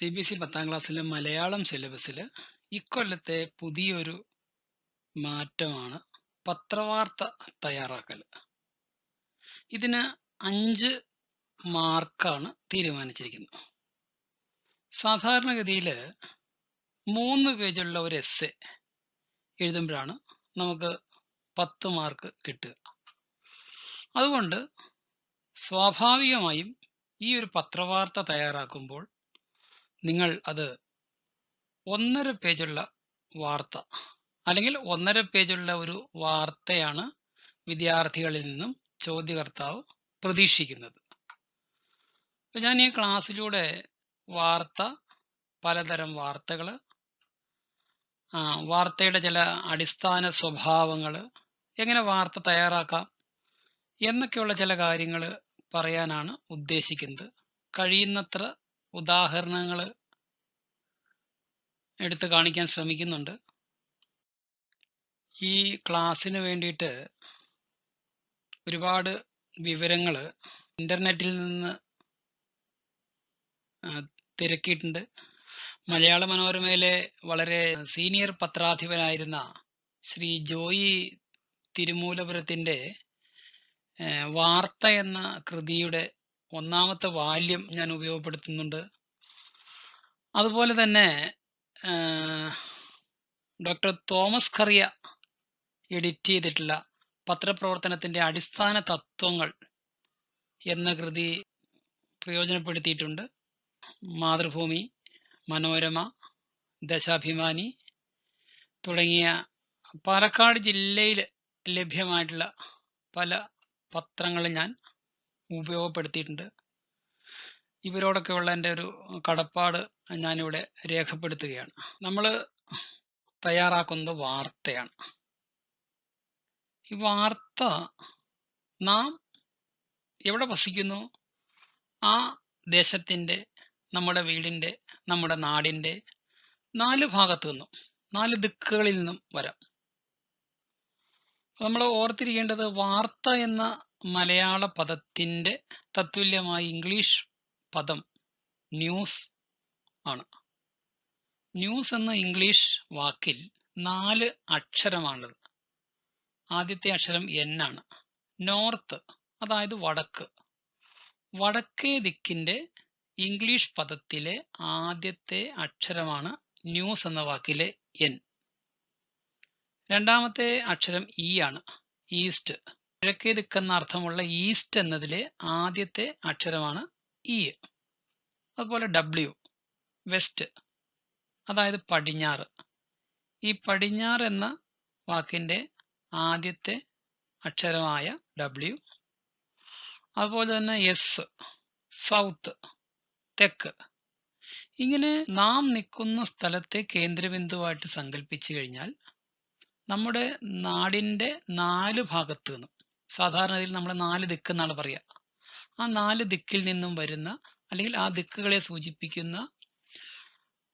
C B പത്താം ക്ലാസ്സിലെ മലയാളം സിലബസിൽ ഇക്കൊല്ലത്തെ പുതിയൊരു മാറ്റമാണ് പത്രവാർത്ത തയ്യാറാക്കൽ. ഇതിന് അഞ്ച് മാർക്കാണ് തീരുമാനിച്ചിരിക്കുന്നത്. സാധാരണഗതിയിൽ മൂന്ന് പേജുള്ള ഒരു എസ് എഴുതുമ്പോഴാണ് നമുക്ക് പത്ത് മാർക്ക് കിട്ടുക. അതുകൊണ്ട് സ്വാഭാവികമായും ഈ ഒരു പത്രവാർത്ത തയ്യാറാക്കുമ്പോൾ നിങ്ങൾ അത് ഒന്നര പേജുള്ള വാർത്ത അല്ലെങ്കിൽ ഒന്നര പേജുള്ള ഒരു വാർത്തയാണ് വിദ്യാർത്ഥികളിൽ നിന്നും ചോദ്യകർത്താവ് പ്രതീക്ഷിക്കുന്നത്. ഞാൻ ഈ ക്ലാസ്സിലൂടെ വാർത്ത പലതരം വാർത്തകൾ വാർത്തയുടെ ചില അടിസ്ഥാന സ്വഭാവങ്ങൾ എങ്ങനെ വാർത്ത തയ്യാറാക്കാം എന്നൊക്കെയുള്ള ചില കാര്യങ്ങൾ പറയാനാണ് ഉദ്ദേശിക്കുന്നത്. കഴിയുന്നത്ര ഉദാഹരണങ്ങൾ എടുത്ത് കാണിക്കാൻ ശ്രമിക്കുന്നുണ്ട്. ഈ ക്ലാസ്സിന് വേണ്ടിയിട്ട് ഒരുപാട് വിവരങ്ങൾ ഇന്റർനെറ്റിൽ നിന്ന് തിരക്കിയിട്ടുണ്ട്. മലയാള മനോരമയിലെ വളരെ സീനിയർ പത്രാധിപനായിരുന്ന ശ്രീ ജോയി തിരുമൂലപുരത്തിന്റെ വാർത്ത എന്ന കൃതിയുടെ ഒന്നാമത്തെ വാല്യം ഞാൻ ഉപയോഗപ്പെടുത്തുന്നുണ്ട്. അതുപോലെ തന്നെ ഡോക്ടർ തോമസ് കറിയ എഡിറ്റ് ചെയ്തിട്ടുള്ള പത്രപ്രവർത്തനത്തിന്റെ അടിസ്ഥാന തത്വങ്ങൾ എന്ന കൃതി പ്രയോജനപ്പെടുത്തിയിട്ടുണ്ട്. മാതൃഭൂമി മനോരമ ദശാഭിമാനി തുടങ്ങിയ പാലക്കാട് ജില്ലയിൽ ലഭ്യമായിട്ടുള്ള പല പത്രങ്ങളും ഞാൻ ഉപയോഗപ്പെടുത്തിയിട്ടുണ്ട്. ഇവരോടൊക്കെയുള്ള എന്റെ ഒരു കടപ്പാട് ഞാനിവിടെ രേഖപ്പെടുത്തുകയാണ്. നമ്മൾ തയ്യാറാക്കുന്നത് വാർത്തയാണ്. ഈ വാർത്ത നാം എവിടെ വസിക്കുന്നു? ആ ദേശത്തിന്റെ നമ്മുടെ വീടിന്റെ നമ്മുടെ നാടിന്റെ നാല് ഭാഗത്തു നിന്നും നാല് ദിക്കുകളിൽ നിന്നും വരാം. നമ്മൾ ഓർത്തിരിക്കേണ്ടത് വാർത്ത എന്ന മലയാള പദത്തിന്റെ തത്തുല്യമായ ഇംഗ്ലീഷ് പദം ന്യൂസ് ആണ്. ന്യൂസ് എന്ന ഇംഗ്ലീഷ് വാക്കിൽ നാല് അക്ഷരമാണുള്ളത്. ആദ്യത്തെ അക്ഷരം എൻ ആണ്. നോർത്ത് അതായത് വടക്ക്. വടക്കേ ദിക്കിന്റെ ഇംഗ്ലീഷ് പദത്തിലെ ആദ്യത്തെ അക്ഷരമാണ് ന്യൂസ് എന്ന വാക്കിലെ എൻ രണ്ടാമത്തെ അക്ഷരം ഇ ആണ്. ഈസ്റ്റ് കിഴക്കേ ദിക്കെന്ന അർത്ഥമുള്ള ഈസ്റ്റ് എന്നതിലെ ആദ്യത്തെ അക്ഷരമാണ് ഇ അതുപോലെ ഡബ്ല്യു വെസ്റ്റ് അതായത് പടിഞ്ഞാറ്. ഈ പടിഞ്ഞാറ് എന്ന വാക്കിന്റെ ആദ്യത്തെ അക്ഷരമായ ഡബ്ല്യു അതുപോലെ തന്നെ എസ് സൗത്ത് തെക്ക് ഇങ്ങനെ നാം നിൽക്കുന്ന സ്ഥലത്തെ കേന്ദ്രബിന്ദുവായിട്ട് സങ്കല്പിച്ചു കഴിഞ്ഞാൽ നമ്മുടെ നാടിന്റെ നാല് ഭാഗത്ത് നിന്നും സാധാരണ ഇതിൽ നമ്മൾ നാല് ദിക്ക് എന്നാണ് പറയുക ആ നാല് ദിക്കിൽ നിന്നും വരുന്ന അല്ലെങ്കിൽ ആ ദിക്കുകളെ സൂചിപ്പിക്കുന്ന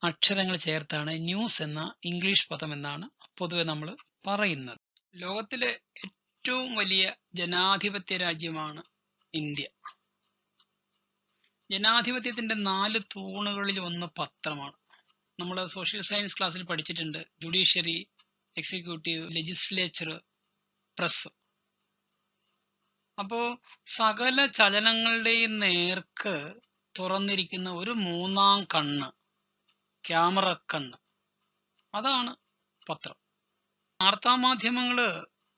അക്ഷരങ്ങൾ ചേർത്താണ് ന്യൂസ് എന്ന ഇംഗ്ലീഷ് പദം എന്നാണ് പൊതുവെ നമ്മൾ പറയുന്നത്. ലോകത്തിലെ ഏറ്റവും വലിയ ജനാധിപത്യ രാജ്യമാണ് ഇന്ത്യ. ജനാധിപത്യത്തിന്റെ നാല് തൂണുകളിൽ ഒന്ന് പത്രമാണ്. നമ്മൾ സോഷ്യൽ സയൻസ് ക്ലാസ്സിൽ പഠിച്ചിട്ടുണ്ട്. ജുഡീഷ്യറി എക്സിക്യൂട്ടീവ് ലെജിസ്ലേച്ചർ പ്രസ് അപ്പോൾ സകല ചലനങ്ങളുടെയും നേർക്ക് തുറന്നിരിക്കുന്ന ഒരു മൂന്നാം കണ്ണ് ക്യാമറ കണ്ണ്. അതാണ് പത്രം. വാർത്താമാധ്യമങ്ങൾ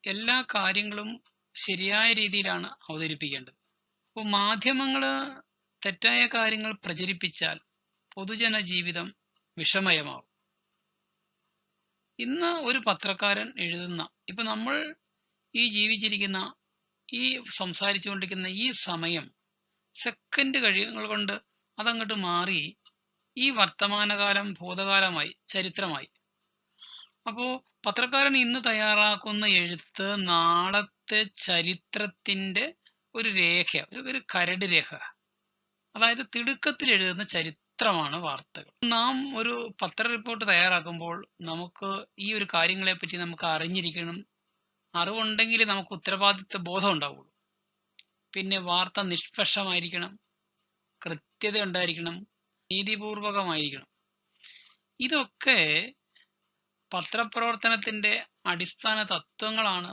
എല്ലാ കാര്യങ്ങളും ശരിയായ രീതിയിലാണ് അവതരിപ്പിക്കേണ്ടത്. അപ്പോൾ മാധ്യമങ്ങൾ തെറ്റായ കാര്യങ്ങൾ പ്രചരിപ്പിച്ചാൽ പൊതുജന ജീവിതം വിഷമയമാവും. ഇന്ന് ഒരു പത്രക്കാരൻ എഴുതുന്ന ഇപ്പൊ നമ്മൾ ഈ ജീവിച്ചിരിക്കുന്ന ഈ സംസാരിച്ചുകൊണ്ടിരിക്കുന്ന ഈ സമയം സെക്കൻഡ് കഴിയുകൾ കൊണ്ട് അതങ്ങോട്ട് മാറി ഈ വർത്തമാനകാലം ഭൂതകാലമായി ചരിത്രമായി. അപ്പോൾ പത്രക്കാരൻ ഇന്ന് തയ്യാറാക്കുന്ന എഴുത്ത് നാളത്തെ ചരിത്രത്തിന്റെ ഒരു രേഖ ഒരു ഒരു കരട് രേഖ. അതായത് തിടുക്കത്തിൽ എഴുതുന്ന ചരിത്രമാണ് വാർത്തകൾ. നാം ഒരു പത്ര റിപ്പോർട്ട് തയ്യാറാക്കുമ്പോൾ നമുക്ക് ഈ ഒരു കാര്യങ്ങളെ പറ്റി നമുക്ക് അറിഞ്ഞിരിക്കണം. അറിവുണ്ടെങ്കിൽ നമുക്ക് ഉത്തരവാദിത്വ ബോധം ഉണ്ടാവുള്ളൂ. പിന്നെ വാർത്ത നിഷ്പക്ഷമായിരിക്കണം കൃത്യത ഉണ്ടായിരിക്കണം നീതിപൂർവകമായിരിക്കണം. ഇതൊക്കെ പത്രപ്രവർത്തനത്തിന്റെ അടിസ്ഥാന തത്വങ്ങളാണ്.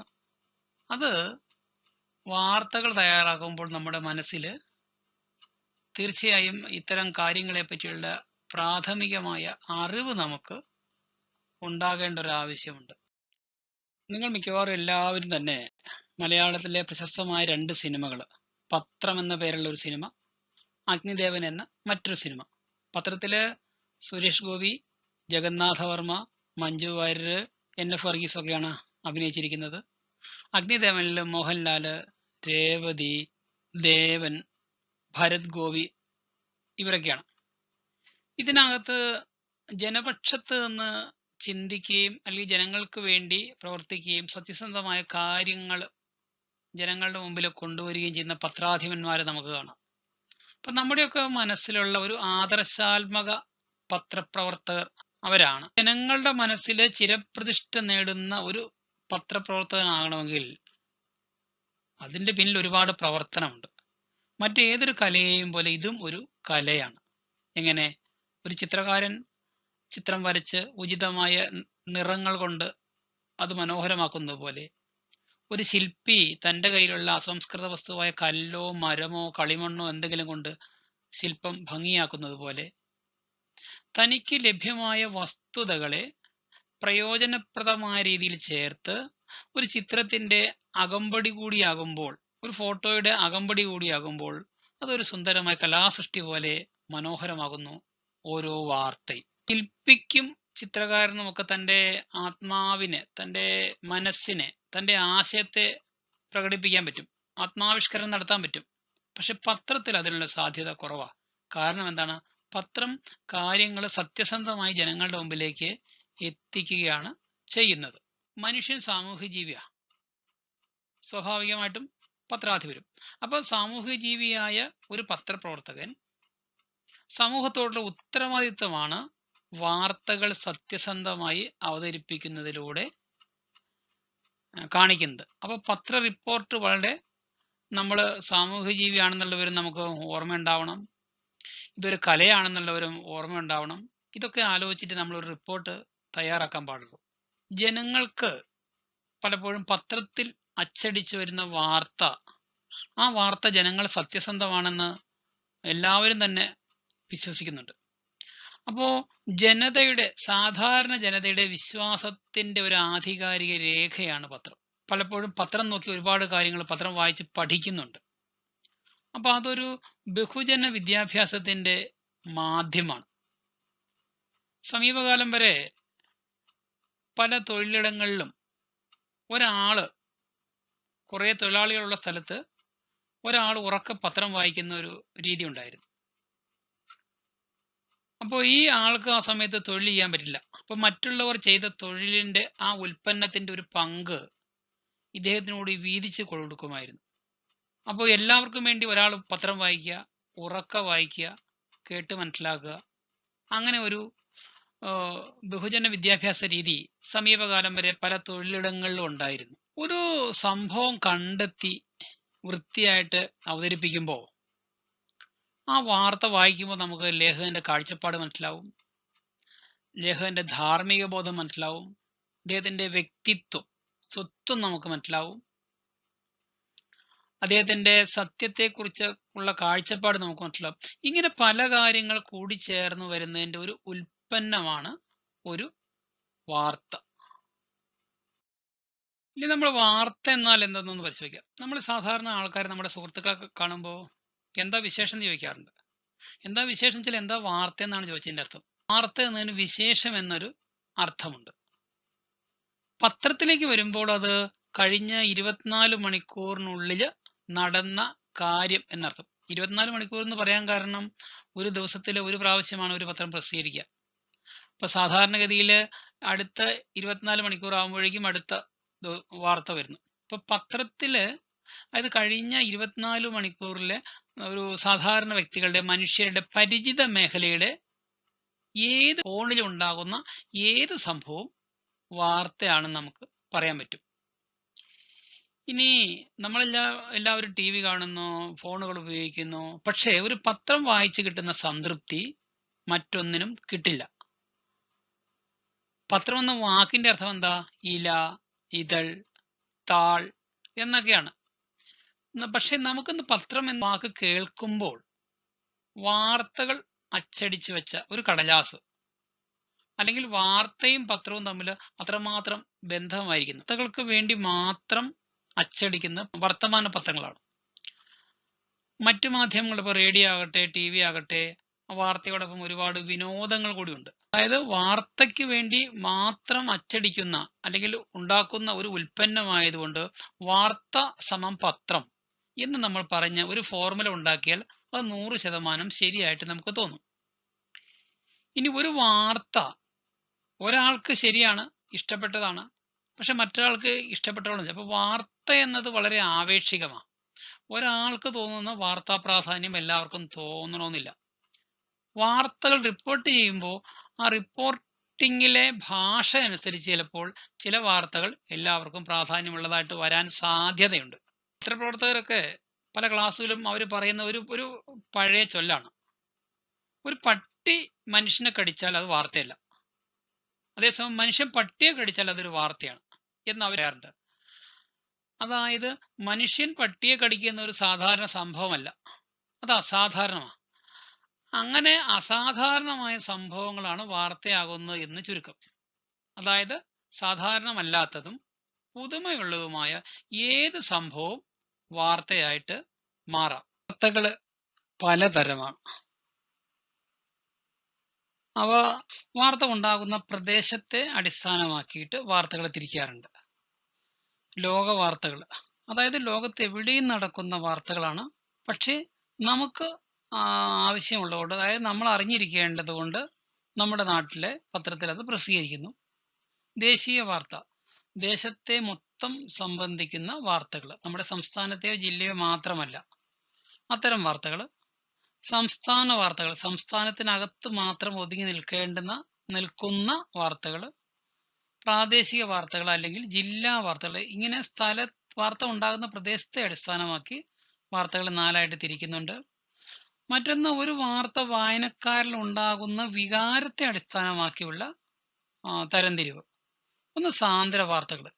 അത് വാർത്തകൾ തയ്യാറാക്കുമ്പോൾ നമ്മുടെ മനസ്സിൽ തീർച്ചയായും ഇത്തരം കാര്യങ്ങളെ പറ്റിയുള്ള പ്രാഥമികമായ അറിവ് നമുക്ക് ഉണ്ടാകേണ്ട ഒരു ആവശ്യമുണ്ട്. നിങ്ങൾ മിക്കവാറും എല്ലാവരും തന്നെ മലയാളത്തിലെ പ്രശസ്തമായ രണ്ട് സിനിമകൾ പത്രം എന്ന പേരുള്ള ഒരു സിനിമ അഗ്നിദേവൻ എന്ന മറ്റൊരു സിനിമ. പത്രത്തിൽ സുരേഷ് ഗോപി ജഗന്നാഥ വർമ്മ മഞ്ജു വാര്യർ എൻ. എഫ്. വർഗീസ് ഒക്കെയാണ് അഭിനയിച്ചിരിക്കുന്നത്. അഗ്നിദേവനിൽ മോഹൻലാൽ രേവതി ദേവൻ ഭരത് ഗോപി ഇവരൊക്കെയാണ്. ഇതിനകത്ത് ജനപക്ഷത്ത് നിന്ന് ചിന്തിക്കുകയും അല്ലെങ്കിൽ ജനങ്ങൾക്ക് വേണ്ടി പ്രവർത്തിക്കുകയും സത്യസന്ധമായ കാര്യങ്ങൾ ജനങ്ങളുടെ മുമ്പിൽ കൊണ്ടുവരികയും ചെയ്യുന്ന പത്രാധിപന്മാരെ നമുക്ക് കാണാം. അപ്പൊ നമ്മുടെയൊക്കെ മനസ്സിലുള്ള ഒരു ആദർശാത്മക പത്രപ്രവർത്തകർ അവരാണ്. ജനങ്ങളുടെ മനസ്സിൽ ചിരപ്രതിഷ്ഠ നേടുന്ന ഒരു പത്രപ്രവർത്തകനാകണമെങ്കിൽ അതിന്റെ പിന്നിൽ ഒരുപാട് പ്രവർത്തനമുണ്ട്. മറ്റേതൊരു കലയെയും പോലെ ഇതും ഒരു കലയാണ്. എങ്ങനെ? ഒരു ചിത്രകാരൻ ചിത്രം വരച്ച് ഉചിതമായ നിറങ്ങൾ കൊണ്ട് അത് മനോഹരമാക്കുന്നത് പോലെ ഒരു ശില്പി തന്റെ കയ്യിലുള്ള അസംസ്കൃത വസ്തുവായ കല്ലോ മരമോ കളിമണ്ണോ എന്തെങ്കിലും കൊണ്ട് ശില്പം ഭംഗിയാക്കുന്നത് പോലെ തനിക്ക് ലഭ്യമായ വസ്തുതകളെ പ്രയോജനപ്രദമായ രീതിയിൽ ചേർത്ത് ഒരു ചിത്രത്തിന്റെ അകമ്പടി കൂടിയാകുമ്പോൾ ഒരു ഫോട്ടോയുടെ അകമ്പടി കൂടിയാകുമ്പോൾ അതൊരു സുന്ദരമായ കലാസൃഷ്ടി പോലെ മനോഹരമാകുന്നു ഓരോ വാർത്തയും. ശില്പിക്കും ചിത്രകാരനും ഒക്കെ തന്റെ ആത്മാവിനെ തന്റെ മനസ്സിനെ തന്റെ ആശയത്തെ പ്രകടിപ്പിക്കാൻ പറ്റും. ആത്മാവിഷ്കരണം നടത്താൻ പറ്റും. പക്ഷെ പത്രത്തിൽ അതിനുള്ള സാധ്യത കുറവാ. കാരണം എന്താണ്? പത്രം കാര്യങ്ങൾ സത്യസന്ധമായി ജനങ്ങളുടെ മുമ്പിലേക്ക് എത്തിക്കുകയാണ് ചെയ്യുന്നത്. മനുഷ്യൻ സാമൂഹ്യ ജീവിയാണ് സ്വാഭാവികമായിട്ടും പത്രാധിപരും. അപ്പോൾ സാമൂഹിക ജീവിയായ ഒരു പത്രപ്രവർത്തകൻ സമൂഹത്തോടുള്ള ഉത്തരവാദിത്വമാണ് വാർത്തകൾ സത്യസന്ധമായി അവതരിപ്പിക്കുന്നതിലൂടെ കാണിക്കുന്നത്. അപ്പൊ പത്ര റിപ്പോർട്ട് വളരെ നമ്മൾ സാമൂഹ്യ ജീവിയാണെന്നുള്ളവരും നമുക്ക് ഓർമ്മ ഉണ്ടാവണം ഇതൊരു കലയാണെന്നുള്ളവരും ഓർമ്മ ഉണ്ടാവണം ഇതൊക്കെ ആലോചിച്ചിട്ട് നമ്മൾ ഒരു റിപ്പോർട്ട് തയ്യാറാക്കാൻ പാടുള്ളൂ. ജനങ്ങൾക്ക് പലപ്പോഴും പത്രത്തിൽ അച്ചടിച്ചു വരുന്ന വാർത്ത. ആ വാർത്ത ജനങ്ങൾ സത്യസന്ധമാണെന്ന് എല്ലാവരും തന്നെ വിശ്വസിക്കുന്നുണ്ട്. അപ്പോൾ ജനതയുടെ സാധാരണ ജനതയുടെ വിശ്വാസത്തിന്റെ ഒരു ആധികാരിക രേഖയാണ് പത്രം. പലപ്പോഴും പത്രം നോക്കി ഒരുപാട് കാര്യങ്ങൾ പത്രം വായിച്ച് പഠിക്കുന്നുണ്ട്. അപ്പൊ അതൊരു ബഹുജന വിദ്യാഭ്യാസത്തിന്റെ മാധ്യമമാണ്. സമീപകാലം വരെ പല തൊഴിലിടങ്ങളിലും ഒരാൾ കുറെ തൊഴിലാളികളുള്ള സ്ഥലത്ത് ഒരാൾ ഉറക്ക പത്രം വായിക്കുന്ന ഒരു രീതി ഉണ്ടായിരുന്നു. അപ്പോൾ ഈ ആൾക്ക് ആ സമയത്ത് തൊഴിൽ ചെയ്യാൻ പറ്റില്ല. അപ്പോൾ മറ്റുള്ളവർ ചെയ്ത തൊഴിലിന്റെ ആ ഉൽപ്പന്നത്തിന്റെ ഒരു പങ്ക് ഇദ്ദേഹത്തിനോട് വീതിച്ച് കൊടുക്കുമായിരുന്നു അപ്പോൾ എല്ലാവർക്കും വേണ്ടി ഒരാൾ പത്രം വായിക്കുക ഉറക്ക വായിക്കുക കേട്ട് മനസ്സിലാക്കുക അങ്ങനെ ഒരു ബഹുജന വിദ്യാഭ്യാസ രീതി സമീപകാലം വരെ പല തൊഴിലിടങ്ങളിലും ഉണ്ടായിരുന്നു. ഒരു സംഭവം കണ്ടെത്തി വൃത്തിയായിട്ട് അവതരിപ്പിക്കുമ്പോൾ ആ വാർത്ത വായിക്കുമ്പോൾ നമുക്ക് ലേഖകന്റെ കാഴ്ചപ്പാട് മനസ്സിലാവും. ലേഖകന്റെ ധാർമ്മിക ബോധം മനസ്സിലാവും. അദ്ദേഹത്തിന്റെ വ്യക്തിത്വം സ്വത്വം നമുക്ക് മനസ്സിലാവും. അദ്ദേഹത്തിന്റെ സത്യത്തെക്കുറിച്ച് ഉള്ള കാഴ്ചപ്പാട് നമുക്ക് മനസ്സിലാവും. ഇങ്ങനെ പല കാര്യങ്ങൾ കൂടിച്ചേർന്ന് വരുന്നതിന്റെ ഒരു ഉൽപ്പന്നമാണ് ഒരു വാർത്ത. ഇനി നമ്മൾ വാർത്ത എന്നാൽ എന്തെന്നൊന്ന് പരിശോധിക്കാം. നമ്മൾ സാധാരണ ആൾക്കാർ നമ്മുടെ സുഹൃത്തുക്കളൊക്കെ കാണുമ്പോൾ എന്താ വിശേഷം എന്ന് ചോദിക്കാറുണ്ട്. എന്താ വിശേഷം വെച്ചാൽ എന്താ വാർത്ത എന്നാണ് ചോദിച്ചതിന്റെ അർത്ഥം. വാർത്ത എന്നതിന് വിശേഷം എന്നൊരു അർത്ഥമുണ്ട്. പത്രത്തിലേക്ക് വരുമ്പോൾ അത് കഴിഞ്ഞ ഇരുപത്തിനാല് മണിക്കൂറിനുള്ളിൽ നടന്ന കാര്യം എന്നർത്ഥം. ഇരുപത്തിനാല് മണിക്കൂർ എന്ന് പറയാൻ കാരണം ഒരു ദിവസത്തിൽ ഒരു പ്രാവശ്യമാണ് ഒരു പത്രം പ്രസിദ്ധീകരിക്കുക. ഇപ്പൊ സാധാരണഗതിയിൽ അടുത്ത ഇരുപത്തിനാല് മണിക്കൂർ ആകുമ്പോഴേക്കും അടുത്ത വാർത്ത വരുന്നു. ഇപ്പൊ പത്രത്തിൽ അതായത് കഴിഞ്ഞ ഇരുപത്തിനാല് മണിക്കൂറിലെ ഒരു സാധാരണ വ്യക്തികളുടെ മനുഷ്യരുടെ പരിചിത മേഖലയുടെ ഏത് ഫോണിൽ ഉണ്ടാകുന്ന ഏത് സംഭവവും വാർത്തയാണ് നമുക്ക് പറയാൻ പറ്റും. ഇനി നമ്മളെല്ലാ എല്ലാവരും ടി വി കാണുന്നു ഫോണുകൾ ഉപയോഗിക്കുന്നു പക്ഷേ ഒരു പത്രം വായിച്ചു കിട്ടുന്ന സംതൃപ്തി മറ്റൊന്നിനും കിട്ടില്ല. പത്രം എന്ന വാക്കിന്റെ അർത്ഥം എന്താ? ഇല ഇതൾ താൾ എന്നൊക്കെയാണ്. പക്ഷെ നമുക്കിന്ന് പത്രം എന്ന വാക്ക് കേൾക്കുമ്പോൾ വാർത്തകൾ അച്ചടിച്ചു വെച്ച ഒരു കടലാസ് അല്ലെങ്കിൽ വാർത്തയും പത്രവും തമ്മിൽ അത്രമാത്രം ബന്ധമായിരിക്കുന്നു. വാർത്തകൾക്ക് വേണ്ടി മാത്രം അച്ചടിക്കുന്ന വർത്തമാന പത്രങ്ങളാണ്. മറ്റു മാധ്യമങ്ങൾ ഇപ്പോൾ റേഡിയോ ആകട്ടെ ടി വി ആകട്ടെ വാർത്തയോടൊപ്പം ഒരുപാട് വിനോദങ്ങൾ കൂടിയുണ്ട്. അതായത് വാർത്തയ്ക്ക് വേണ്ടി മാത്രം അച്ചടിക്കുന്ന അല്ലെങ്കിൽ ഉണ്ടാക്കുന്ന ഒരു ഉൽപ്പന്നമായതുകൊണ്ട് വാർത്ത സമം പത്രം എന്ന് നമ്മൾ പറഞ്ഞ ഒരു ഫോർമുല ഉണ്ടാക്കിയാൽ അത് നൂറ് ശതമാനം ശരിയായിട്ട് നമുക്ക് തോന്നും. ഇനി ഒരു വാർത്ത ഒരാൾക്ക് ശരിയാണ് ഇഷ്ടപ്പെട്ടതാണ് പക്ഷെ മറ്റൊരാൾക്ക് ഇഷ്ടപ്പെട്ടവളും അപ്പൊ വാർത്ത എന്നത് വളരെ ആവേശികമാണ് ഒരാൾക്ക് തോന്നുന്ന വാർത്താ പ്രാധാന്യം എല്ലാവർക്കും തോന്നണമെന്നില്ല. വാർത്തകൾ റിപ്പോർട്ട് ചെയ്യുമ്പോൾ ആ റിപ്പോർട്ടിങ്ങിലെ ഭാഷ അനുസരിച്ച് ചിലപ്പോൾ ചില വാർത്തകൾ എല്ലാവർക്കും പ്രാധാന്യമുള്ളതായിട്ട് വരാൻ സാധ്യതയുണ്ട്. പത്രപ്രവർത്തകരൊക്കെ പല ക്ലാസ്സിലും അവർ പറയുന്ന ഒരു ഒരു പഴയ ചൊല്ലാണ്. ഒരു പട്ടി മനുഷ്യനെ കടിച്ചാൽ അത് വാർത്തയല്ല. അതേസമയം മനുഷ്യൻ പട്ടിയെ കടിച്ചാൽ അതൊരു വാർത്തയാണ് എന്ന് അവർ പറയാറുണ്ട്. അതായത് മനുഷ്യൻ പട്ടിയെ കടിക്കുന്ന ഒരു സാധാരണ സംഭവമല്ല. അത് അസാധാരണമാണ്. അങ്ങനെ അസാധാരണമായ സംഭവങ്ങളാണ് വാർത്തയാകുന്നത് എന്ന് ചുരുക്കം. അതായത് സാധാരണമല്ലാത്തതും പുതുമയുള്ളതുമായ ഏത് സംഭവം വാർത്തയായിട്ട് മാറാം. വാർത്തകൾ പലതരമാണ്. അവ വാർത്ത ഉണ്ടാകുന്ന പ്രദേശത്തെ അടിസ്ഥാനമാക്കിയിട്ട് വാർത്തകൾ തിരിക്കാറുണ്ട്. ലോക വാർത്തകൾ അതായത് ലോകത്ത് എവിടെയും നടക്കുന്ന വാർത്തകളാണ്. പക്ഷേ നമുക്ക് ആവശ്യമുള്ളതുകൊണ്ട് അതായത് നമ്മൾ അറിഞ്ഞിരിക്കേണ്ടത് കൊണ്ട് നമ്മുടെ നാട്ടിലെ പത്രത്തിൽ അത് പ്രസിദ്ധീകരിക്കുന്നു. ദേശീയ വാർത്ത. ദേശത്തെ മൊത്തം സംബന്ധിക്കുന്ന വാർത്തകൾ. നമ്മുടെ സംസ്ഥാനത്തെയോ ജില്ലയോ മാത്രമല്ല. അത്തരം വാർത്തകൾ. സംസ്ഥാന വാർത്തകൾ. സംസ്ഥാനത്തിനകത്ത് മാത്രം ഒതുങ്ങി നിൽക്കേണ്ടുന്ന നിൽക്കുന്ന വാർത്തകൾ. പ്രാദേശിക വാർത്തകൾ അല്ലെങ്കിൽ ജില്ലാ വാർത്തകൾ. ഇങ്ങനെ സ്ഥല വാർത്ത ഉണ്ടാകുന്ന പ്രദേശത്തെ അടിസ്ഥാനമാക്കി വാർത്തകൾ നാലായിട്ട് തിരിക്കുന്നുണ്ട്. മറ്റൊന്ന് ഒരു വാർത്ത വായനക്കാരിൽ ഉണ്ടാകുന്ന വികാരത്തെ അടിസ്ഥാനമാക്കിയുള്ള തരംതിരിവ്. ഒന്ന് സാന്ദ്ര വാർത്തകൾ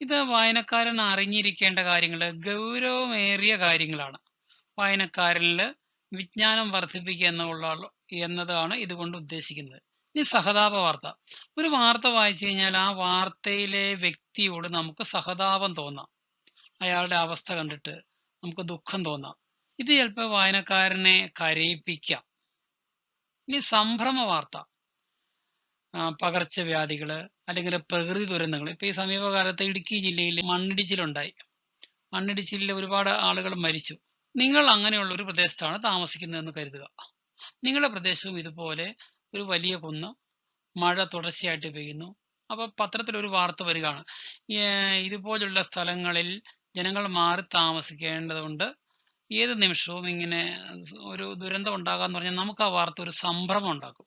ഇത് വായനക്കാരൻ അറിഞ്ഞിരിക്കേണ്ട കാര്യങ്ങൾ ഗൗരവമേറിയ കാര്യങ്ങളാണ്. വായനക്കാരിൽ വിജ്ഞാനം വർദ്ധിപ്പിക്കുക എന്നുള്ള എന്നതാണ് ഇതുകൊണ്ട് ഉദ്ദേശിക്കുന്നത്. ഇനി സഹതാപ വാർത്ത. ഒരു വാർത്ത വായിച്ചു കഴിഞ്ഞാൽ ആ വാർത്തയിലെ വ്യക്തിയോട് നമുക്ക് സഹതാപം തോന്നാം. അയാളുടെ അവസ്ഥ കണ്ടിട്ട് നമുക്ക് ദുഃഖം തോന്നാം. ഇത് ചിലപ്പോൾ വായനക്കാരനെ കരയിപ്പിക്കാം. ഇനി സംഭ്രമ വാർത്ത. പകർച്ചവ്യാധികൾ അല്ലെങ്കിൽ പ്രകൃതി ദുരന്തങ്ങൾ ഇപ്പൊ ഈ സമീപകാലത്ത് ഇടുക്കി ജില്ലയിൽ മണ്ണിടിച്ചിലുണ്ടായി. മണ്ണിടിച്ചിലിൽ ഒരുപാട് ആളുകൾ മരിച്ചു. നിങ്ങൾ അങ്ങനെയുള്ള ഒരു പ്രദേശത്താണ് താമസിക്കുന്നതെന്ന് കരുതുക. നിങ്ങളുടെ പ്രദേശവും ഇതുപോലെ ഒരു വലിയ കുന്ന് മഴ തുടർച്ചയായിട്ട് പെയ്യുന്നു. അപ്പോൾ പത്രത്തിൽ ഒരു വാർത്ത വരികയാണ്. ഇതുപോലുള്ള സ്ഥലങ്ങളിൽ ജനങ്ങൾ മാറി താമസിക്കേണ്ടതുണ്ട്. ഏത് നിമിഷവും ഇങ്ങനെ ഒരു ദുരന്തം ഉണ്ടാകാന്ന് പറഞ്ഞാൽ നമുക്ക് ആ വാർത്ത ഒരു സംഭ്രമം ഉണ്ടാക്കും.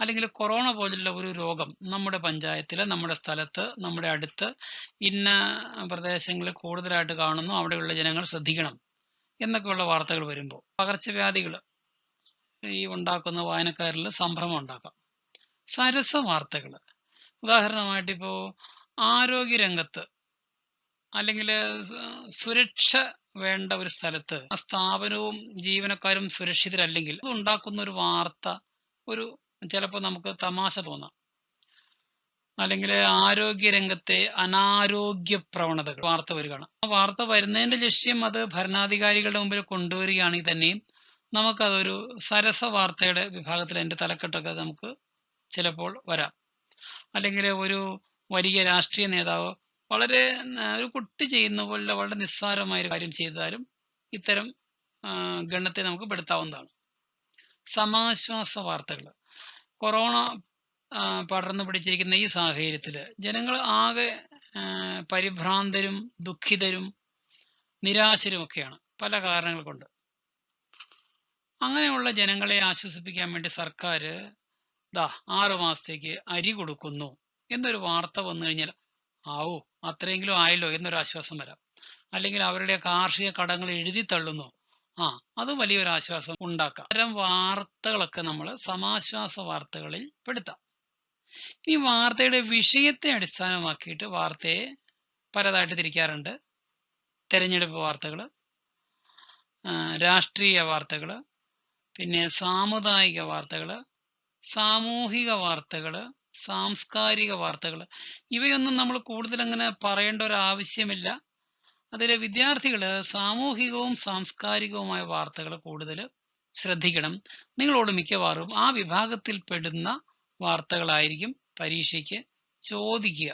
അല്ലെങ്കിൽ കൊറോണ പോലുള്ള ഒരു രോഗം നമ്മുടെ പഞ്ചായത്തിൽ നമ്മുടെ സ്ഥലത്ത് നമ്മുടെ അടുത്ത് ഇന്ന പ്രദേശങ്ങളിൽ കൂടുതലായിട്ട് കാണുന്നു അവിടെയുള്ള ജനങ്ങൾ ശ്രദ്ധിക്കണം എന്നൊക്കെയുള്ള വാർത്തകൾ വരുമ്പോൾ പകർച്ചവ്യാധികൾ ഈ ഉണ്ടാക്കുന്ന വായനക്കാരിൽ സംഭ്രമം ഉണ്ടാക്കാം. സരസ വാർത്തകൾ. ഉദാഹരണമായിട്ട് ഇപ്പോ ആരോഗ്യരംഗത്ത് അല്ലെങ്കിൽ സുരക്ഷ വേണ്ട ഒരു സ്ഥലത്ത് ആ സ്ഥാപനവും ജീവനക്കാരും സുരക്ഷിതരല്ലെങ്കിൽ അത് ഉണ്ടാക്കുന്ന ഒരു വാർത്ത ഒരു ചിലപ്പോൾ നമുക്ക് തമാശ തോന്നാം. അല്ലെങ്കിൽ ആരോഗ്യരംഗത്തെ അനാരോഗ്യ പ്രവണതകൾ വാർത്ത വരികയാണ്. ആ വാർത്ത വരുന്നതിന്റെ ലക്ഷ്യം അത് ഭരണാധികാരികളുടെ മുമ്പിൽ കൊണ്ടുവരികയാണെങ്കിൽ തന്നെയും നമുക്കതൊരു സരസ വാർത്തയുടെ വിഭാഗത്തിൽ അതിന്റെ തലക്കെട്ടൊക്കെ നമുക്ക് ചിലപ്പോൾ വരാം. അല്ലെങ്കിൽ ഒരു വലിയ രാഷ്ട്രീയ നേതാവ് വളരെ ഒരു കുട്ടി ചെയ്യുന്ന പോലെ വളരെ നിസ്സാരമായ ഒരു കാര്യം ചെയ്താലും ഇത്തരം ഗണത്തെ നമുക്ക് പെടുത്താവുന്നതാണ്. സമാശ്വാസ വാർത്തകൾ കൊറോണ പടർന്നു പിടിച്ചിരിക്കുന്ന ഈ സാഹചര്യത്തിൽ ജനങ്ങൾ ആകെ പരിഭ്രാന്തരും ദുഃഖിതരും നിരാശരും ഒക്കെയാണ് പല കാരണങ്ങൾ കൊണ്ട്. അങ്ങനെയുള്ള ജനങ്ങളെ ആശ്വസിപ്പിക്കാൻ വേണ്ടി സർക്കാർ ദാ ആറു മാസത്തേക്ക് അരി കൊടുക്കുന്നു എന്നൊരു വാർത്ത വന്നു കഴിഞ്ഞാൽ ആവോ അത്രയെങ്കിലും ആയല്ലോ എന്നൊരു ആശ്വാസം വരാം. അല്ലെങ്കിൽ അവരുടെ കാർഷിക കടങ്ങൾ എഴുതി തള്ളുന്നു? ആ അത് വലിയൊരു ആശ്വാസം ഉണ്ടാക്കാം. അത്തരം വാർത്തകളൊക്കെ നമ്മൾ സമാശ്വാസ വാർത്തകളിൽ പെടുത്താം. ഈ വാർത്തയുടെ വിഷയത്തെ അടിസ്ഥാനമാക്കിയിട്ട് വാർത്തയെ പലതായിട്ട് തിരിക്കാറുണ്ട്. തെരഞ്ഞെടുപ്പ് വാർത്തകൾ രാഷ്ട്രീയ വാർത്തകൾ പിന്നെ സാമുദായിക വാർത്തകൾ സാമൂഹിക വാർത്തകൾ സാംസ്കാരിക വാർത്തകൾ ഇവയൊന്നും നമ്മൾ കൂടുതൽ അങ്ങനെ പറയേണ്ട ഒരു ആവശ്യമില്ല. അതിലെ വിദ്യാർത്ഥികൾ സാമൂഹികവും സാംസ്കാരികവുമായ വാർത്തകൾ കൂടുതൽ ശ്രദ്ധിക്കണം. നിങ്ങളോട് മിക്കവാറും ആ വിഭാഗത്തിൽ പെടുന്ന വാർത്തകളായിരിക്കും പരീക്ഷയ്ക്ക് ചോദിക്കുക.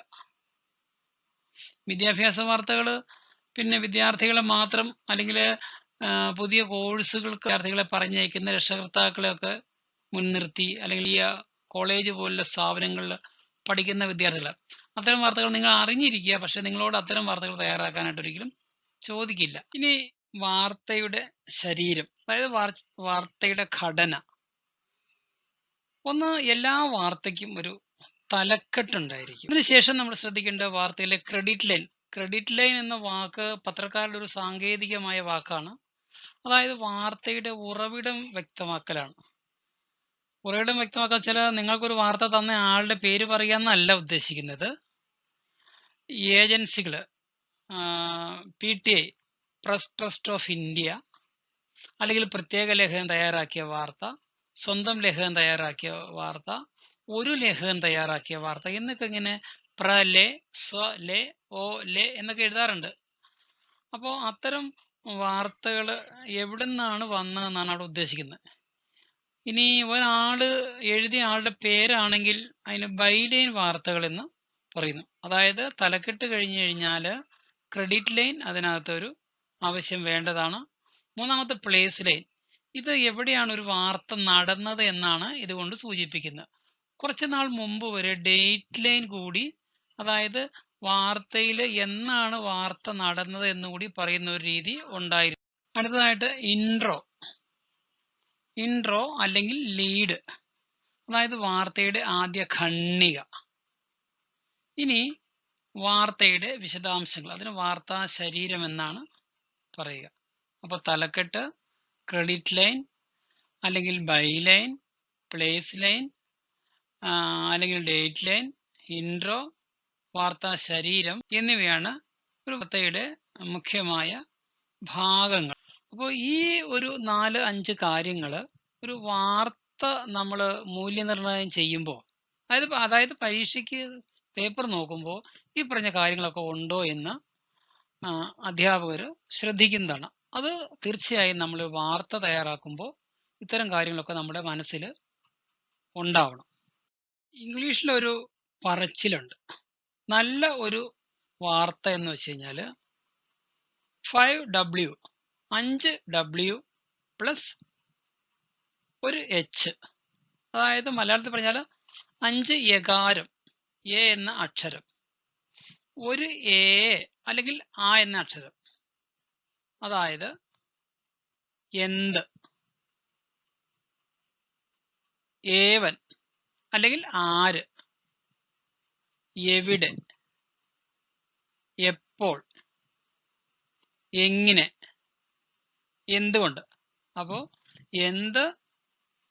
വിദ്യാഭ്യാസ വാർത്തകൾ പിന്നെ വിദ്യാർത്ഥികളെ മാത്രം അല്ലെങ്കിൽ പുതിയ കോഴ്സുകൾക്ക് വിദ്യാർത്ഥികളെ പറഞ്ഞയക്കുന്ന രക്ഷകർത്താക്കളെയൊക്കെ മുൻനിർത്തി അല്ലെങ്കിൽ ഈ കോളേജ് പോലുള്ള സ്ഥാപനങ്ങളിൽ പഠിക്കുന്ന വിദ്യാർത്ഥികൾ. അത്തരം വാർത്തകൾ നിങ്ങൾ അറിഞ്ഞിരിക്കുക. പക്ഷെ നിങ്ങളോട് അത്തരം വാർത്തകൾ തയ്യാറാക്കാനായിട്ട് ഒരിക്കലും ചോദിക്കില്ല. ഇനി വാർത്തയുടെ ശരീരം അതായത് വാർത്തയുടെ ഘടന. ഒന്ന് എല്ലാ വാർത്തയ്ക്കും ഒരു തലക്കെട്ടുണ്ടായിരിക്കും. അതിനുശേഷം നമ്മൾ ശ്രദ്ധിക്കേണ്ട വാർത്തയിലെ ക്രെഡിറ്റ് ലൈൻ ക്രെഡിറ്റ് ലൈൻ എന്ന വാക്ക് പത്രക്കാരുടെ ഒരു സാങ്കേതികമായ വാക്കാണ്. അതായത് വാർത്തയുടെ ഉറവിടം വ്യക്തമാക്കലാണ്. ഉറവിടം വ്യക്തമാക്കാൻ ചില നിങ്ങൾക്കൊരു വാർത്ത തന്ന ആളുടെ പേര് പറയുക എന്നല്ല ഉദ്ദേശിക്കുന്നത്. ഏജൻസികൾ P T I Press Trust of India അല്ലെങ്കിൽ പ്രത്യേക ലേഖനം തയ്യാറാക്കിയ വാർത്ത സ്വന്തം ലേഖനം തയ്യാറാക്കിയ വാർത്ത ഒരു ലേഖകം തയ്യാറാക്കിയ വാർത്ത എന്നൊക്കെ ഇങ്ങനെ പ്ര ലെ സ്വ ലെ ഓ ലെ എന്നൊക്കെ എഴുതാറുണ്ട്. അപ്പോൾ അത്തരം വാർത്തകൾ എവിടെ നിന്നാണ് വന്നതെന്നാണ് അവിടെ ഉദ്ദേശിക്കുന്നത്. ഇനി ഒരാൾ എഴുതിയ ആളുടെ പേരാണെങ്കിൽ അതിന് ബൈലൈൻ വാർത്തകൾ എന്ന് പറയുന്നു. അതായത് തലക്കെട്ട് കഴിഞ്ഞു കഴിഞ്ഞാൽ ക്രെഡിറ്റ് ലൈൻ അതിനകത്തൊരു ആവശ്യം വേണ്ടതാണ്. മൂന്നാമത്തെ പ്ലേസ് ലൈൻ. ഇത് എവിടെയാണ് ഒരു വാർത്ത നടന്നത് എന്നാണ് ഇതുകൊണ്ട് സൂചിപ്പിക്കുന്നത്. കുറച്ച് നാൾ മുമ്പ് വരെ ഡേറ്റ് ലൈൻ കൂടി അതായത് വാർത്തയിൽ എന്നാണ് വാർത്ത നടന്നത് എന്നുകൂടി പറയുന്ന ഒരു രീതി ഉണ്ടായിരുന്നു. അടുത്തതായിട്ട് ഇൻട്രോ ഇൻട്രോ അല്ലെങ്കിൽ ലീഡ് അതായത് വാർത്തയുടെ ആദ്യ ഖണ്ണിക ഇനി വാർത്തയുടെ വിശദാംശങ്ങൾ. അതിന് വാർത്താ ശരീരം എന്നാണ് പറയുക. അപ്പോൾ തലക്കെട്ട് ക്രെഡിറ്റ് ലൈൻ അല്ലെങ്കിൽ ബൈ ലൈൻ പ്ലേസ് ലൈൻ അല്ലെങ്കിൽ ഡേറ്റ് ലൈൻ ഇൻട്രോ വാർത്താ ശരീരം എന്നിവയാണ് ഒരു വാർത്തയുടെ മുഖ്യമായ ഭാഗങ്ങൾ. അപ്പോൾ ഈ ഒരു നാല് അഞ്ച് കാര്യങ്ങൾ ഒരു വാർത്ത നമ്മൾ മൂല്യനിർണയം ചെയ്യുമ്പോൾ അതായത് അതായത് പരീക്ഷയ്ക്ക് പേപ്പർ നോക്കുമ്പോൾ ഈ പറഞ്ഞ കാര്യങ്ങളൊക്കെ ഉണ്ടോ എന്ന് അധ്യാപകർ ശ്രദ്ധിക്കുന്നതാണ്. അത് തീർച്ചയായും നമ്മൾ വാർത്ത തയ്യാറാക്കുമ്പോൾ ഇത്തരം കാര്യങ്ങളൊക്കെ നമ്മുടെ മനസ്സിൽ ഉണ്ടാവണം. ഇംഗ്ലീഷിലൊരു പറച്ചിലുണ്ട്. നല്ല ഒരു വാർത്ത എന്ന് വെച്ച് കഴിഞ്ഞാൽ ഫൈവ് ഡബ്ല്യു അഞ്ച് ഡബ്ല്യു പ്ലസ് ഒരു എച്ച് അതായത് മലയാളത്തിൽ പറഞ്ഞാൽ അഞ്ച് യകാരം എ എന്ന അക്ഷരം. ഒരു എ അല്ലെങ്കിൽ ആ എന്ന അക്ഷരം. അതായത് എന്ത്? ഏവൻ അല്ലെങ്കിൽ ആര്? എവിടെ? എപ്പോൾ? എങ്ങനെ? എന്തുകൊണ്ട്? അപ്പോ എന്ത്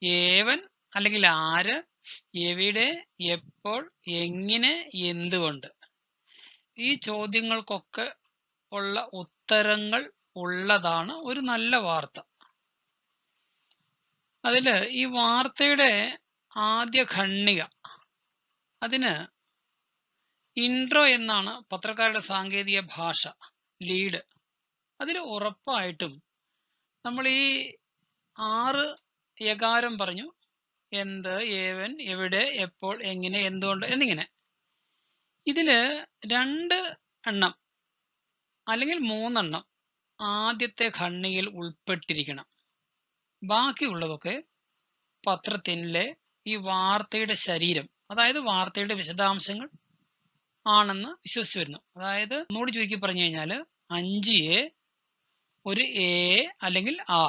ഏവൻ അല്ലെങ്കിൽ ആര് എവിടെ എപ്പോൾ എങ്ങനെ എന്തുകൊണ്ട്? ഈ ചോദ്യങ്ങൾക്കൊക്കെ ഉള്ള ഉത്തരങ്ങൾ ഉള്ളതാണ് ഒരു നല്ല വാർത്ത. അതിൽ ഈ വാർത്തയുടെ ആദ്യ ഖണ്ണിക അതിന് ഇൻട്രോ എന്നാണ് പത്രക്കാരുടെ സാങ്കേതിക ഭാഷ ലീഡ്. അതിൽ ഉറപ്പായിട്ടും നമ്മൾ ഈ ആറ് യകാരം പറഞ്ഞു. എന്ത് ഏവൻ എവിടെ എപ്പോൾ എങ്ങനെ എന്തുകൊണ്ട് എന്നിങ്ങനെ. ഇതിൽ രണ്ട് എണ്ണം അല്ലെങ്കിൽ മൂന്നെണ്ണം ആദ്യത്തെ ഖണ്ണിയിൽ ഉൾപ്പെട്ടിരിക്കണം. ബാക്കിയുള്ളതൊക്കെ പത്രത്തിലെ ഈ വാർത്തയുടെ ശരീരം അതായത് വാർത്തയുടെ വിശദാംശങ്ങൾ ആണെന്ന് വിശ്വസിച്ചു വരുന്നു. അതായത് ഒന്നുകൂടി ചുരുക്കി പറഞ്ഞു കഴിഞ്ഞാൽ അഞ്ച് എ ഒരു എ അല്ലെങ്കിൽ ആ.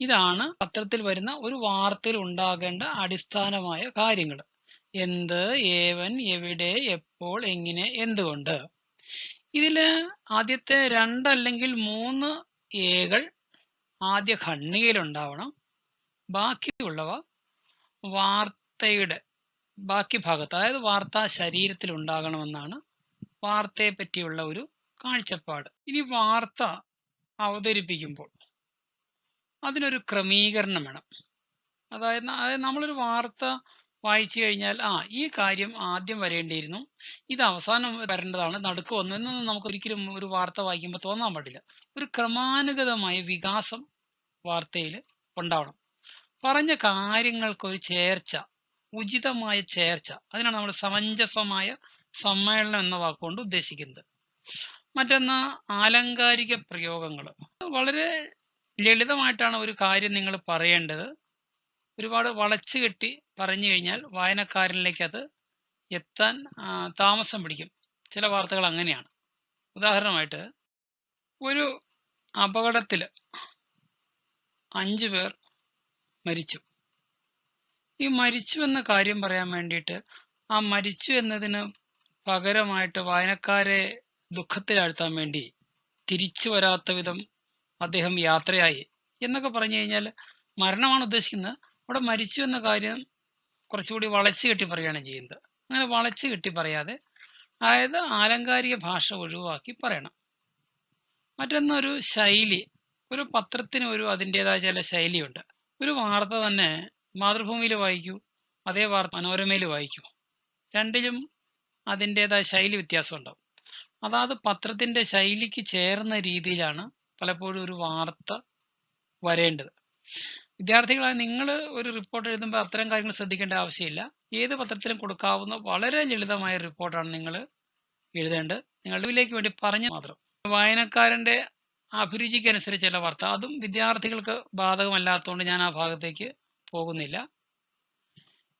ഇതാണ് പത്രത്തിൽ വരുന്ന ഒരു വാർത്തയിൽ ഉണ്ടാകേണ്ട അടിസ്ഥാനമായ കാര്യങ്ങൾ. എന്ത് ഏവൻ എവിടെ എപ്പോൾ എങ്ങനെ എന്തുകൊണ്ട്. ഇതിൽ ആദ്യത്തെ രണ്ടല്ലെങ്കിൽ മൂന്ന് ഏകൾ ആദ്യ ഖണ്ഡികയിലുണ്ടാവണം ബാക്കിയുള്ളവ വാർത്തയുടെ ബാക്കി ഭാഗത്ത് അതായത് വാർത്താ ശരീരത്തിൽ ഉണ്ടാകണമെന്നാണ് വാർത്തയെ പറ്റിയുള്ള ഒരു കാഴ്ചപ്പാട്. ഇനി വാർത്ത അവതരിപ്പിക്കുമ്പോൾ. അതിനൊരു ക്രമീകരണം വേണം. അതായത് അതായത് നമ്മളൊരു വാർത്ത വായിച്ചു കഴിഞ്ഞാൽ ആ ഈ കാര്യം ആദ്യം വരേണ്ടിയിരുന്നു. ഇത് അവസാനം വരേണ്ടതാണ് നടുക്ക് വന്നു എന്നൊന്നും നമുക്ക് ഒരിക്കലും ഒരു വാർത്ത വായിക്കുമ്പോൾ തോന്നാൻ പാടില്ല. ഒരു ക്രമാനുഗതമായ വികാസം വാർത്തയിൽ ഉണ്ടാവണം. പറഞ്ഞ കാര്യങ്ങൾക്ക് ഒരു ചേർച്ച ഉചിതമായ ചേർച്ച അതിനാണ് നമ്മൾ സമഞ്ജസമായ സമ്മേളനം എന്ന വാക്കുകൊണ്ട് ഉദ്ദേശിക്കുന്നത്. മറ്റൊന്ന് ആലങ്കാരിക പ്രയോഗങ്ങൾ വളരെ ലളിതമായിട്ടാണ് ഒരു കാര്യം നിങ്ങൾ പറയേണ്ടത്. ഒരുപാട് വളച്ചു കെട്ടി പറഞ്ഞു കഴിഞ്ഞാൽ വായനക്കാരനിലേക്ക് അത് എത്താൻ താമസം പിടിക്കും. ചില വാർത്തകൾ അങ്ങനെയാണ്. ഉദാഹരണമായിട്ട് ഒരു അപകടത്തിൽ അഞ്ചു പേർ മരിച്ചു. ഈ മരിച്ചു എന്ന കാര്യം പറയാൻ വേണ്ടിയിട്ട് ആ മരിച്ചു എന്നതിന് പകരമായിട്ട് വായനക്കാരെ ദുഃഖത്തിലാഴ്ത്താൻ വേണ്ടി തിരിച്ചു വരാത്ത വിധം അദ്ദേഹം യാത്രയായി. എന്നൊക്കെ പറഞ്ഞു കഴിഞ്ഞാൽ മരണമാണ് ഉദ്ദേശിക്കുന്നത്. അവിടെ മരിച്ചു എന്ന കാര്യം കുറച്ചുകൂടി വളച്ചു കെട്ടി പറയുകയാണ് ചെയ്യുന്നത്. അങ്ങനെ വളച്ചു കെട്ടി പറയാതെ അതായത് ആലങ്കാരിക ഭാഷ ഒഴിവാക്കി പറയണം. മറ്റൊന്നൊരു ശൈലി ഒരു പത്രത്തിന് ഒരു അതിന്റെതായ ചില ശൈലിയുണ്ട്. ഒരു വാർത്ത തന്നെ മാതൃഭൂമിയിൽ വായിക്കൂ അതേ വാർത്ത മനോരമയിൽ വായിക്കൂ. രണ്ടിലും അതിന്റെതായ ശൈലി വ്യത്യാസം ഉണ്ടാവും അതാത് പത്രത്തിന്റെ ശൈലിക്ക് ചേർന്ന രീതിയിലാണ് പലപ്പോഴും ഒരു വാർത്ത വരേണ്ടത്. വിദ്യാർത്ഥികളായ നിങ്ങൾ ഒരു റിപ്പോർട്ട് എഴുതുമ്പോൾ അത്തരം കാര്യങ്ങൾ ശ്രദ്ധിക്കേണ്ട ആവശ്യമില്ല. ഏത് പത്രത്തിലും കൊടുക്കാവുന്ന വളരെ ലളിതമായ റിപ്പോർട്ടാണ് നിങ്ങൾ എഴുതേണ്ടത്. നിങ്ങളുടെ വേണ്ടി പറഞ്ഞു മാത്രം. വായനക്കാരന്റെ അഭിരുചിക്കനുസരിച്ചുള്ള വാർത്ത. അതും വിദ്യാർത്ഥികൾക്ക് ബാധകമല്ലാത്തതുകൊണ്ട് ഞാൻ ആ ഭാഗത്തേക്ക് പോകുന്നില്ല.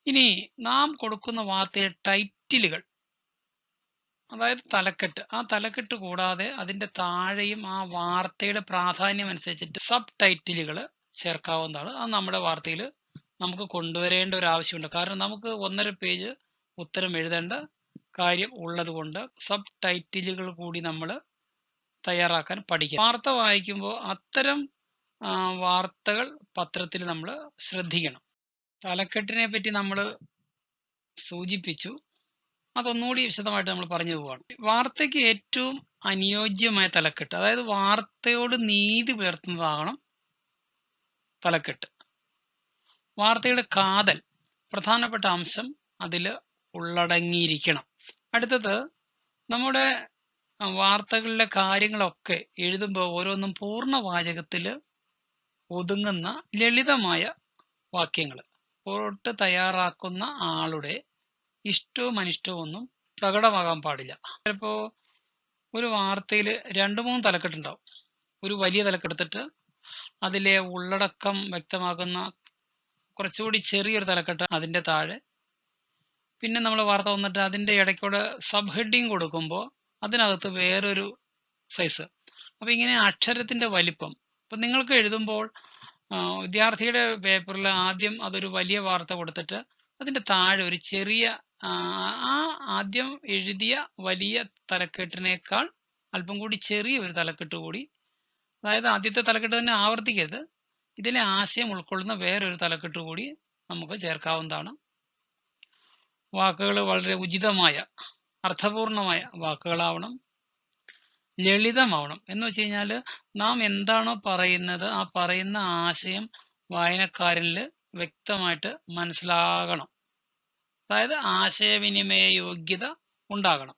ഇനി നാം കൊടുക്കുന്ന വാർത്തയുടെ ടൈറ്റിലുകൾ. അതായത് തലക്കെട്ട്. ആ തലക്കെട്ട് കൂടാതെ അതിന്റെ താഴെയും ആ വാർത്തയുടെ പ്രാധാന്യം അനുസരിച്ചിട്ട് സബ് ടൈറ്റിലുകൾ ചേർക്കാവുന്നതാണ്. അത് നമ്മുടെ വാർത്തയിൽ നമുക്ക് കൊണ്ടുവരേണ്ട ഒരു ആവശ്യമുണ്ട്. കാരണം നമുക്ക് ഒന്നര പേജ് ഉത്തരം എഴുതേണ്ട കാര്യം ഉള്ളതുകൊണ്ട് സബ് ടൈറ്റിലുകൾ കൂടി നമ്മൾ തയ്യാറാക്കാൻ പഠിക്കുക വാർത്ത വായിക്കുമ്പോൾ അത്തരം വാർത്തകൾ പത്രത്തിൽ നമ്മൾ ശ്രദ്ധിക്കണം. തലക്കെട്ടിനെ പറ്റി നമ്മൾ സൂചിപ്പിച്ചു. അതൊന്നുകൂടി വിശദമായിട്ട് നമ്മൾ പറഞ്ഞു പോവാണ്. വാർത്തയ്ക്ക് ഏറ്റവും അനുയോജ്യമായ തലക്കെട്ട് അതായത് വാർത്തയോട് നീതി പുലർത്തുന്നതാകണം തലക്കെട്ട്. വാർത്തയുടെ കാതൽ പ്രധാനപ്പെട്ട അംശം അതിൽ ഉള്ളടങ്ങിയിരിക്കണം. അടുത്തത് നമ്മുടെ വാർത്തകളിലെ കാര്യങ്ങളൊക്കെ എഴുതുമ്പോൾ ഓരോന്നും പൂർണ വാചകത്തിൽ ഒതുങ്ങുന്ന ലളിതമായ വാക്യങ്ങൾ. റിപ്പോർട്ട് തയ്യാറാക്കുന്ന ആളുടെ ഇഷ്ടവും അനിഷ്ടവും ഒന്നും പ്രകടമാകാൻ പാടില്ല. ചിലപ്പോ ഒരു വാർത്തയിൽ രണ്ട് മൂന്ന് തലക്കെട്ടുണ്ടാവും. ഒരു വലിയ തലക്കെടുത്തിട്ട് അതിലെ ഉള്ളടക്കം വ്യക്തമാക്കുന്ന കുറച്ചുകൂടി ചെറിയൊരു തലക്കെട്ട് അതിന്റെ താഴെ. പിന്നെ നമ്മൾ വാർത്ത വന്നിട്ട് അതിന്റെ ഇടയ്ക്കൂടെ സബ് ഹെഡിങ് കൊടുക്കുമ്പോൾ അതിനകത്ത് വേറൊരു സൈസ്. അപ്പോൾ ഇങ്ങനെ അക്ഷരത്തിന്റെ വലിപ്പം. അപ്പൊ നിങ്ങൾക്ക് എഴുതുമ്പോൾ വിദ്യാർത്ഥിയുടെ പേപ്പറിൽ ആദ്യം അതൊരു വലിയ വാർത്ത കൊടുത്തിട്ട് അതിന്റെ താഴെ ഒരു ചെറിയ ആ ആദ്യം എഴുതിയ വലിയ തലക്കെട്ടിനേക്കാൾ അല്പം കൂടി ചെറിയ ഒരു തലക്കെട്ട് കൂടി അതായത് ആദ്യത്തെ തലക്കെട്ട് തന്നെ ആവർത്തിക്കരുത്. ഇതിലെ ആശയം ഉൾക്കൊള്ളുന്ന വേറൊരു തലക്കെട്ട് കൂടി നമുക്ക് ചേർക്കാവുന്നതാണ്. വാക്കുകൾ വളരെ ഉചിതമായ അർത്ഥപൂർണമായ വാക്കുകളാവണം ലളിതമാവണം. എന്ന് വെച്ച് കഴിഞ്ഞാൽ നാം എന്താണോ പറയുന്നത് ആ പറയുന്ന ആശയം വായനക്കാരനിൽ വ്യക്തമായിട്ട് മനസ്സിലാകണം. അതായത് ആശയവിനിമയ യോഗ്യത ഉണ്ടാകണം.